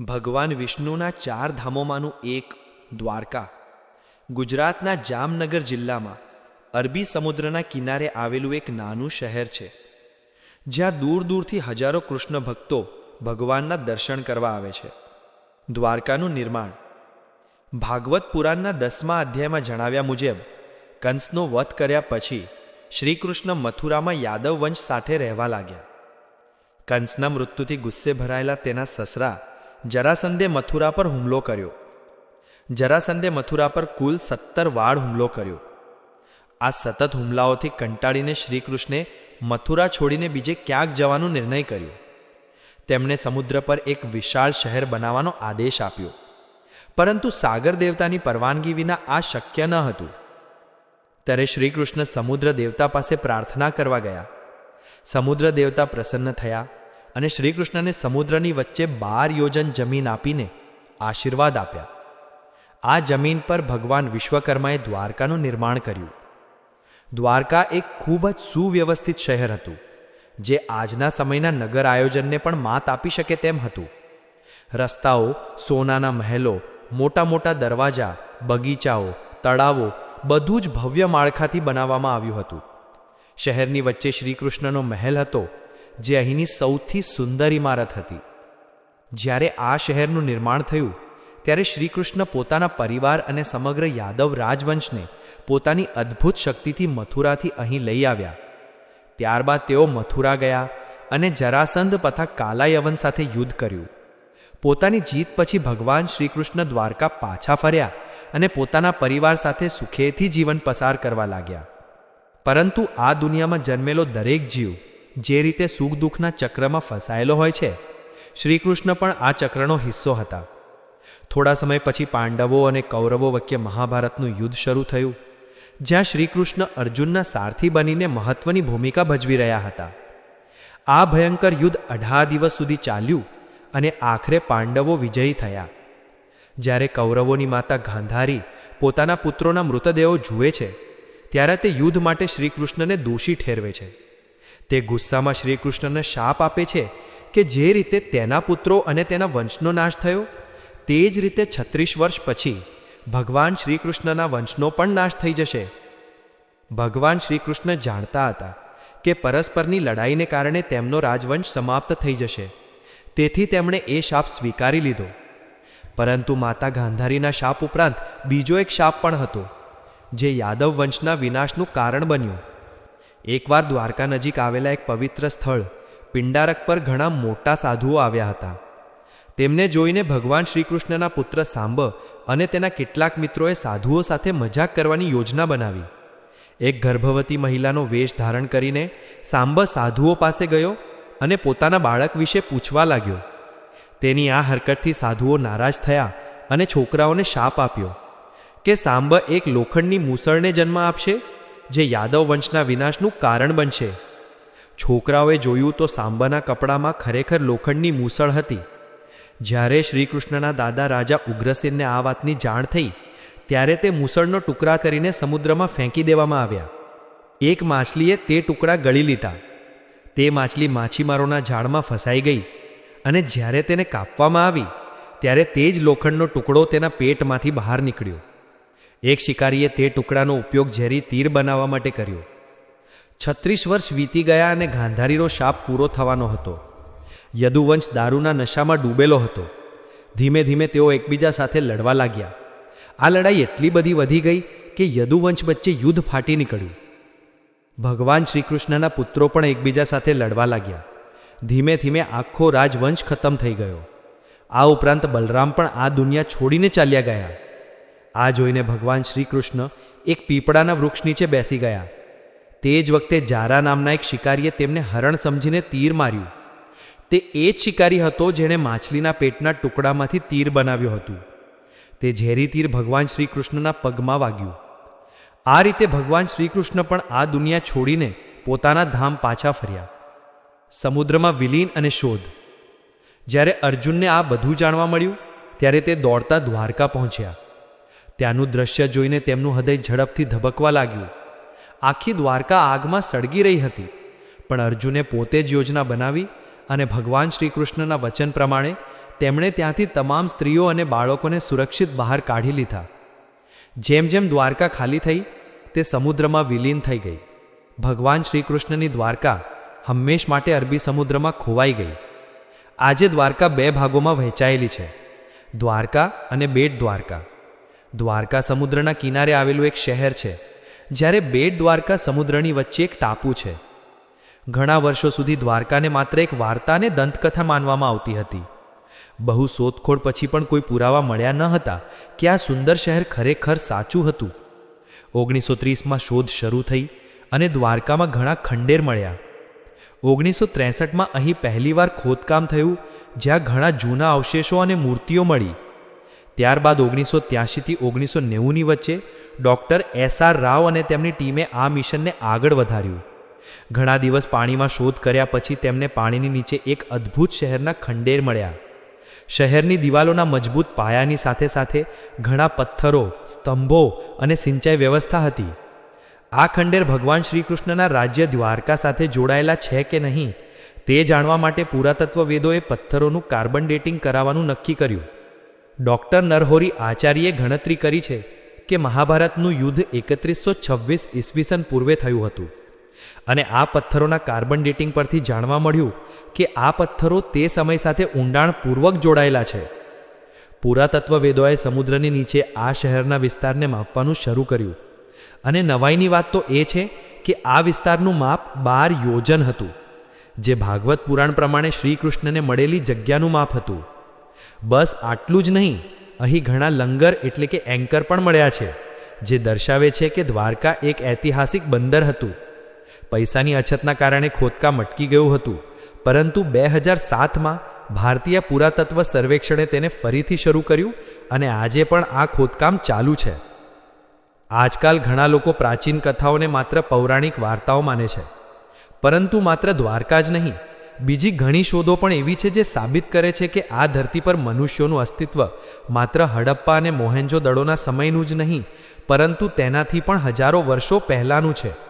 ભગવાન વિષ્ણુના ચાર ધામોમાંનું એક, દ્વારકા. ગુજરાતના જામનગર જિલ્લામાં અરબી સમુદ્રના કિનારે આવેલું એક નાનું શહેર છે. જ્યાં દૂર દૂરથી હજારો કૃષ્ણ ભક્તો ભગવાનના દર્શન કરવા આવે છે. દ્વારકાનું નિર્માણ. ભાગવત પુરાણના દસમા અધ્યાયમાં જણાવ્યા મુજબ, કંસનો વધ કર્યા પછી શ્રીકૃષ્ણ મથુરામાં યાદવ વંશ સાથે રહેવા લાગ્યા. કંસના મૃત્યુથી ગુસ્સે ભરાયેલા તેના સસરા જરાસંદે મથુરા પર હુમલો કર્યો. જરાસંદે મથુરા પર કુલ સત્તર વાળ હુમલો કર્યો. આ સતત હુમલાઓથી કંટાળીને શ્રીકૃષ્ણે મથુરા છોડીને બીજે ક્યાંક જવાનો નિર્ણય કર્યો. તેમણે સમુદ્ર પર એક વિશાળ શહેર બનાવવાનો આદેશ આપ્યો. પરંતુ સાગર દેવતાની પરવાનગી વિના આ શક્ય ન હતું. ત્યારે શ્રીકૃષ્ણ સમુદ્ર દેવતા પાસે પ્રાર્થના કરવા ગયા. સમુદ્ર દેવતા પ્રસન્ન થયા. અને શ્રીકૃષ્ણને સમુદ્રની વચ્ચે બાર યોજન જમીન આપીને આશીર્વાદ આપ્યા. આ જમીન પર ભગવાન વિશ્વકર્માએ દ્વારકાનું નિર્માણ કર્યું. દ્વારકા એક ખૂબ જ સુવ્યવસ્થિત શહેર હતું, જે આજના સમયના નગર આયોજનને પણ માત આપી શકે તેમ હતું. રસ્તાઓ, સોનાના મહેલો, મોટા મોટા દરવાજા, બગીચાઓ, તળાવો બધું જ ભવ્ય માળખાથી બનાવવામાં આવ્યું હતું. શહેરની વચ્ચે શ્રીકૃષ્ણનો મહેલ હતો જે અહીંની સૌથી સુંદર ઇમારત હતી. જ્યારે આ શહેરનું નિર્માણ થયું, ત્યારે શ્રીકૃષ્ણ પોતાના પરિવાર અને સમગ્ર યાદવ રાજવંશને પોતાની અદ્ભુત શક્તિથી મથુરાથી અહીં લઈ આવ્યા. ત્યારબાદ તેઓ મથુરા ગયા અને જરાસંધ તથા કાલાયવન સાથે યુદ્ધ કર્યું. પોતાની જીત પછી ભગવાન શ્રીકૃષ્ણ દ્વારકા પાછા ફર્યા અને પોતાના પરિવાર સાથે સુખેથી જીવન પસાર કરવા લાગ્યા. પરંતુ આ દુનિયામાં જન્મેલો દરેક જીવ જે રીતે સુખ દુઃખના ચક્રમાં ફસાયેલો હોય છે, શ્રીકૃષ્ણ પણ આ ચક્રનો હિસ્સો હતા. થોડા સમય પછી પાંડવો અને કૌરવો વચ્ચે મહાભારતનું યુદ્ધ શરૂ થયું, જ્યાં શ્રીકૃષ્ણ અર્જુનના સારથી બનીને મહત્વની ભૂમિકા ભજવી રહ્યા હતા. આ ભયંકર યુદ્ધ અઢાર દિવસ સુધી ચાલ્યું અને આખરે પાંડવો વિજયી થયા. જ્યારે કૌરવોની માતા ગાંધારી પોતાના પુત્રોના મૃતદેહો જુએ છે, ત્યારે તે યુદ્ધ માટે શ્રીકૃષ્ણને દોષી ઠેરવે છે. તે ગુસ્સામાં શ્રીકૃષ્ણને શાપ આપે છે કે જે રીતે તેના પુત્રો અને તેના વંશનો નાશ થયો, તે જ રીતે છત્રીસ વર્ષ પછી ભગવાન શ્રીકૃષ્ણના વંશનો પણ નાશ થઈ જશે. ભગવાન શ્રીકૃષ્ણ જાણતા હતા કે પરસ્પરની લડાઈને કારણે તેમનો રાજવંશ સમાપ્ત થઈ જશે. તેથી તેમણે એ શાપ સ્વીકારી લીધો. પરંતુ માતા ગાંધારીના શાપ ઉપરાંત બીજો એક શાપ પણ હતો, જે યાદવ વંશના વિનાશનું કારણ બન્યું. એકવાર દ્વારકા નજીક આવેલા એક પવિત્ર સ્થળ, પિંડારક પર ઘણા મોટા સાધુઓ આવ્યા હતા. તેમને જોઈને ભગવાન શ્રીકૃષ્ણના પુત્ર સાંબ અને તેના કેટલાક મિત્રોએ સાધુઓ સાથે મજાક કરવાની યોજના બનાવી. એક ગર્ભવતી મહિલાનો વેશ ધારણ કરીને સાંબ સાધુઓ પાસે ગયો અને પોતાના બાળક વિશે પૂછવા લાગ્યો. તેની આ હરકતથી સાધુઓ નારાજ થયા અને છોકરાઓને શાપ આપ્યો કે સાંબ એક લોખંડની મૂસળને જન્મ આપશે? જે યાદવ વંશના વિનાશનું કારણ બનશે. છોકરાઓએ જોયું તો સાંબાના કપડામાં ખરેખર લોખંડની મૂસળ હતી. જ્યારે શ્રીકૃષ્ણના દાદા રાજા ઉગ્રસેનને આ વાતની જાણ થઈ, ત્યારે તે મૂસળનો ટુકડા કરીને સમુદ્રમાં ફેંકી દેવામાં આવ્યા. એક માછલીએ તે ટુકડા ગળી લીધા. તે માછલી માછીમારોના ઝાડમાં ફસાઈ ગઈ અને જ્યારે તેને કાપવામાં આવી, ત્યારે તે જ લોખંડનો ટુકડો તેના પેટમાંથી બહાર નીકળ્યો. એક શિકારીએ તે ટુકડાનો ઉપયોગ ઝેરી તીર બનાવવા માટે કર્યો. છત્રીસ વર્ષ વીતી ગયા અને ગાંધારીનો શાપ પૂરો થવાનો હતો. યદુવંશ દારૂના નશામાં ડૂબેલો હતો. ધીમે ધીમે તેઓ એકબીજા સાથે લડવા લાગ્યા. આ લડાઈ એટલી બધી વધી ગઈ કે યદુવંશ વચ્ચે યુદ્ધ ફાટી નીકળ્યું. ભગવાન શ્રીકૃષ્ણના પુત્રો પણ એકબીજા સાથે લડવા લાગ્યા. ધીમે ધીમે આખો રાજવંશ ખતમ થઈ ગયો. આ ઉપરાંત બલરામ પણ આ દુનિયા છોડીને ચાલ્યા ગયા. આ જોઈને ભગવાન શ્રીકૃષ્ણ એક પીપળાના વૃક્ષ નીચે બેસી ગયા. તે જ વખતે જારા નામના એક શિકારીએ તેમને હરણ સમજીને તીર માર્યું. તે એ જ શિકારી હતો જેણે માછલીના પેટના ટુકડામાંથી તીર બનાવ્યું હતું. તે ઝેરી તીર ભગવાન શ્રીકૃષ્ણના પગમાં વાગ્યું. આ રીતે ભગવાન શ્રીકૃષ્ણ પણ આ દુનિયા છોડીને પોતાના ધામ પાછા ફર્યા. સમુદ્રમાં વિલીન અને શોધ. જ્યારે અર્જુનને આ બધું જાણવા મળ્યું, ત્યારે તે દોડતા દ્વારકા પહોંચ્યા. ત્યાંનું દ્રશ્ય જોઈને તેમનું હૃદય ઝડપથી ધબકવા લાગ્યું. આખી દ્વારકા આગમાં સળગી રહી હતી. પણ અર્જુને પોતે જ યોજના બનાવી અને ભગવાન શ્રીકૃષ્ણના વચન પ્રમાણે તેમણે ત્યાંથી તમામ સ્ત્રીઓ અને બાળકોને સુરક્ષિત બહાર કાઢી લીધા. જેમ જેમ દ્વારકા ખાલી થઈ, તે સમુદ્રમાં વિલીન થઈ ગઈ. ભગવાન શ્રીકૃષ્ણની દ્વારકા હંમેશ માટે અરબી સમુદ્રમાં ખોવાઈ ગઈ. આજે દ્વારકા બે ભાગોમાં વહેંચાયેલી છે. દ્વારકા અને બેટ દ્વારકા. દ્વારકા સમુદ્રના કિનારે આવેલું એક શહેર છે, જ્યારે બેટ દ્વારકા સમુદ્રની વચ્ચે એક ટાપુ છે. ઘણા વર્ષો સુધી દ્વારકાને માત્ર એક વાર્તાને દંતકથા માનવામાં આવતી હતી. બહુ શોધખોળ પછી પણ કોઈ પુરાવા મળ્યા ન હતા કે આ સુંદર શહેર ખરેખર સાચું હતું. ઓગણીસો ત્રીસમાં શોધ શરૂ થઈ અને દ્વારકામાં ઘણા ખંડેર મળ્યા. ઓગણીસો ત્રેસઠમાં અહીં પહેલીવાર ખોદકામ થયું, જ્યાં ઘણા જૂના અવશેષો અને મૂર્તિઓ મળી. ત્યારબાદ ઓગણીસો ત્યાસીથી ઓગણીસો નેવુંની વચ્ચે ડૉક્ટર એસ આર રાવ અને તેમની ટીમે આ મિશનને આગળ વધાર્યું. ઘણા દિવસ પાણીમાં શોધ કર્યા પછી તેમને પાણીની નીચે એક અદ્ભુત શહેરના ખંડેર મળ્યા. શહેરની દિવાલોના મજબૂત પાયાની સાથે સાથે ઘણા પથ્થરો, સ્તંભો અને સિંચાઈ વ્યવસ્થા હતી. આ ખંડેર ભગવાન શ્રીકૃષ્ણના રાજ્ય દ્વારકા સાથે જોડાયેલા છે કે નહીં, તે જાણવા માટે પુરાતત્વવેદોએ પથ્થરોનું કાર્બન ડેટિંગ કરાવવાનું નક્કી કર્યું. ડૉક્ટર નરહોરી આચાર્યે ગણતરી કરી છે કે મહાભારતનું યુદ્ધ એકત્રીસો છવ્વીસ ઈસવીસન પૂર્વે થયું હતું. અને આ પથ્થરોના કાર્બન ડેટિંગ પરથી જાણવા મળ્યું કે આ પથ્થરો તે સમય સાથે ઊંડાણપૂર્વક જોડાયેલા છે. પુરાતત્વવેદોએ સમુદ્રની નીચે આ શહેરના વિસ્તારને માપવાનું શરૂ કર્યું. અને નવાઈની વાત તો એ છે કે આ વિસ્તારનું માપ બાર યોજન હતું, જે ભાગવત પુરાણ પ્રમાણે શ્રીકૃષ્ણને મળેલી જગ્યાનું માપ હતું. બસ આટલું જ નહીં, અહીં ઘણા લંગર એટલે કે એન્કર પણ મળ્યા છે, જે દર્શાવે છે કે દ્વારકા એક ઐતિહાસિક બંદર હતું. પૈસાની અછતના કારણે ખોદકામ અટકી ગયું હતું, પરંતુ બે હજાર સાતમાં ભારતીય પુરાતત્વ સર્વેક્ષણે તેને ફરીથી શરૂ કર્યું અને આજે પણ આ ખોદકામ ચાલુ છે. આજકાલ ઘણા લોકો પ્રાચીન કથાઓને માત્ર પૌરાણિક વાર્તાઓ માને છે, પરંતુ માત્ર દ્વારકા જ નહીં બીજી ઘણી શોધો પણ એવી છે જે સાબિત કરે છે કે આ ધરતી પર મનુષ્યોનું અસ્તિત્વ માત્ર હડપ્પા અને મોહેન્જો દડોના સમયનું જ નહીં, પરંતુ તેનાથી પણ હજારો વર્ષો પહેલાંનું છે.